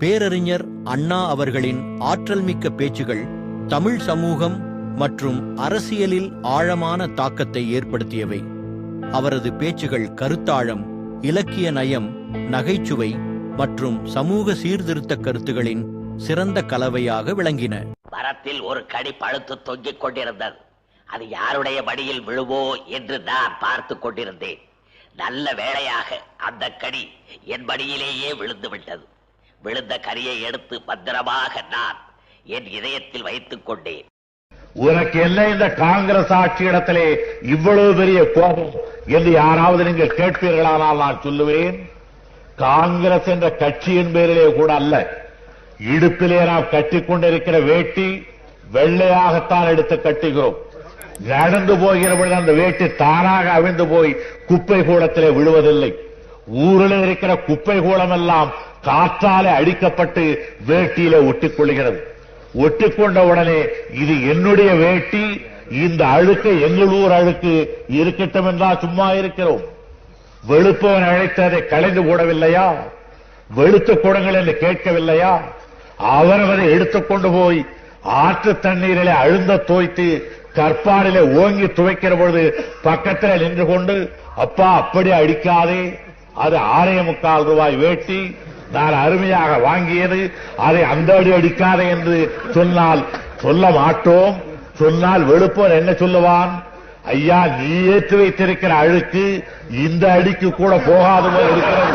பேரறிஞர் அண்ணா அவர்களின் ஆற்றல்மிக்க பேச்சுகள் தமிழ் சமூகம் மற்றும் அரசியலில் ஆழமான தாக்கத்தை ஏற்படுத்தியவை. அவரது பேச்சுகள் கருத்தாழம் இலக்கிய நயம் நகைச்சுவை மற்றும் சமூக சீர்திருத்த கருத்துகளின் சிறந்த கலவையாக விளங்கின. மரத்தில் ஒரு கடி பழுத்து தொங்கிக் கொண்டிருந்தது. அது யாருடைய வடியில் விழுவோ என்று நான் பார்த்து கொண்டிருந்தேன். நல்ல வேளையாக அந்த கடி என் வடியிலேயே விழுந்து விட்டது. விழுந்த கரியை எடுத்து பத்திரமாக நான் என் இதயத்தில் வைத்துக் கொண்டேன். உனக்கு என்ன இந்த காங்கிரஸ் ஆட்சி இடத்திலே இவ்வளவு பெரிய கோபம் என்று யாராவது நீங்கள் கேட்பீர்களானால் நான் சொல்லுவேன். காங்கிரஸ் என்ற கட்சியின் பேரிலே கூட அல்ல. இடுப்பிலே நாம் கட்டிக்கொண்டிருக்கிற வேட்டி வெள்ளையாகத்தான் எடுத்து கட்டுகிறோம். நடந்து போகிற பொழுது அந்த வேட்டி தானாக அவிழ்ந்து போய் குப்பை கூடத்திலே விழுவதில்லை. ஊரில் இருக்கிற குப்பை கூடம் எல்லாம் காற்றாலே அடிக்கப்பட்டு வேட்டியில ஒட்டிக்கொள்கிறது. ஒட்டிக்கொண்ட உடனே இது என்னுடைய வேட்டி இந்த அழுக்கு எங்கள் ஊர் அழுக்கு இருக்கட்டும் என்றால் சும்மா இருக்கிறோம். வெளுப்பவன் அழைத்ததை கலைந்து போடவில்லையா? வெளுத்த குடங்கள் என்று கேட்கவில்லையா? அவரவரை எடுத்துக்கொண்டு போய் ஆற்று தண்ணீரிலே அழுந்த தோய்த்து கற்பாடிலே ஓங்கி துவைக்கிற பொழுது பக்கத்தில் நின்று கொண்டு அப்பா அப்படி அடிக்காதே. அது ஆறே முக்கால் ரூபாய் வேட்டி நான் அருமையாக வாங்கியது அதை அந்த அடி அடிக்காதே என்று சொன்னால் சொல்ல மாட்டோம். சொன்னால் வெளுப்போர் என்ன சொல்லுவான்? ஐயா நீ ஏற்றி வைத்திருக்கிற அழுக்கு இந்த அடிக்கு கூட போகாது இருக்கிறது.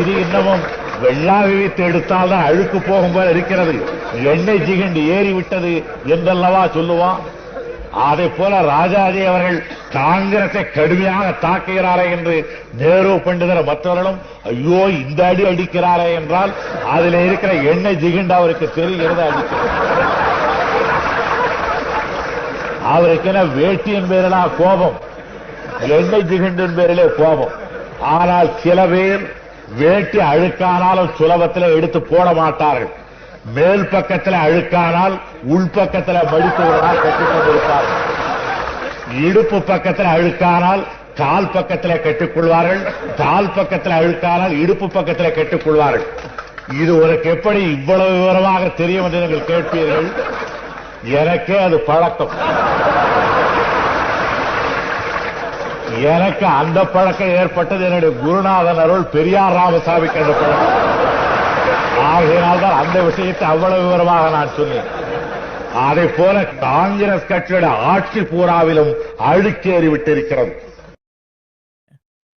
இது இன்னமும் வெள்ளாவி வைத்து எடுத்தால் தான் அழுக்கு போகும் போல இருக்கிறது. எண்ணெய் ஜிகண்டு ஏறி விட்டது என்றல்லவா சொல்லுவான்? அதை போல ராஜாஜி அவர்கள் காங்கிரஸை கடுமையாக தாக்குகிறாரே என்று நேரு பண்டிதர் மற்றவர்களும் ஐயோ இந்த அடி அடிக்கிறாரே என்றால் அதில் இருக்கிற எண்ணெய் ஜிகிண்டு அவருக்கு தெரிகிறது? அடிக்கிறது அவருக்கு என்ன வேட்டியின் பேரிலா கோபம்? எண்ணெய் ஜிகிண்டின் பேரிலே கோபம். ஆனால் சில பேர் வேட்டி அழுக்கானாலும் சுலபத்தில் எடுத்து போட மாட்டார்கள். மேல் பக்கத்தில் அழுக்கானால் உள்பக்கத்தில் மடித்து விடலாம் கட்டிக் கொண்டிருப்பார்கள். இடுப்பு பக்கத்தில் அழுக்கானால் கால் பக்கத்தில் கெட்டுக்கொள்வார்கள் கால் பக்கத்தில் அழுக்கானால் இடுப்பு பக்கத்தில் கெட்டுக்கொள்வார்கள். இது உனக்கு எப்படி இவ்வளவு விவரமாக தெரியும் என்று நீங்கள் கேட்பீர்கள்? எனக்கே அது பழக்கம். எனக்கு அந்த பழக்கம் ஏற்பட்டது. என்னுடைய குருநாதன் அருள் பெரியார் ராமசாமிக்கு அந்த பழக்கம். ஆகையினால்தான் அந்த விஷயத்தை அவ்வளவு விவரமாக நான் சொன்னேன். அதை போல காங்கிரஸ் கட்சியோட ஆட்சி பூராவிலும் அழுக்கேறி விட்டிருக்கிறது.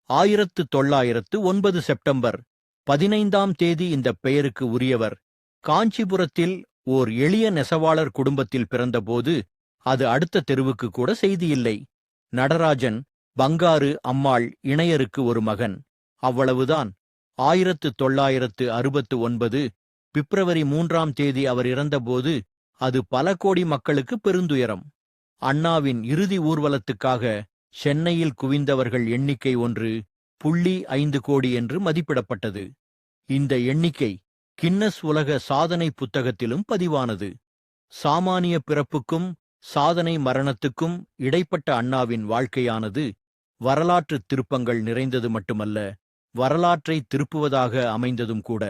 ஆயிரத்து தொள்ளாயிரத்து ஒன்பது செப்டம்பர் பதினைந்தாம் தேதி இந்த பெயருக்கு உரியவர். காஞ்சிபுரத்தில் ஓர் எளிய நெசவாளர் குடும்பத்தில் பிறந்தபோது அது அடுத்த தெருவுக்கு கூட செய்தியில்லை. நடராஜன் பங்காரு அம்மாள் இணையருக்கு ஒரு மகன். அவ்வளவுதான். ஆயிரத்து தொள்ளாயிரத்து அறுபத்து ஒன்பது பிப்ரவரி மூன்றாம் தேதி அவர் இறந்தபோது அது பல கோடி மக்களுக்கு பெருந்துயரம். அண்ணாவின் இறுதி ஊர்வலத்துக்காக சென்னையில் குவிந்தவர்கள் எண்ணிக்கை ஒன்று புள்ளி ஐந்து கோடி என்று மதிப்பிடப்பட்டது. இந்த எண்ணிக்கை கின்னஸ் உலக சாதனை புத்தகத்திலும் பதிவானது. சாமானிய பிறப்புக்கும் சாதனை மரணத்துக்கும் இடைப்பட்ட அண்ணாவின் வாழ்க்கையானது வரலாற்று திருப்பங்கள் நிறைந்தது மட்டுமல்ல வரலாற்றை திருப்புவதாக அமைந்ததும் கூட.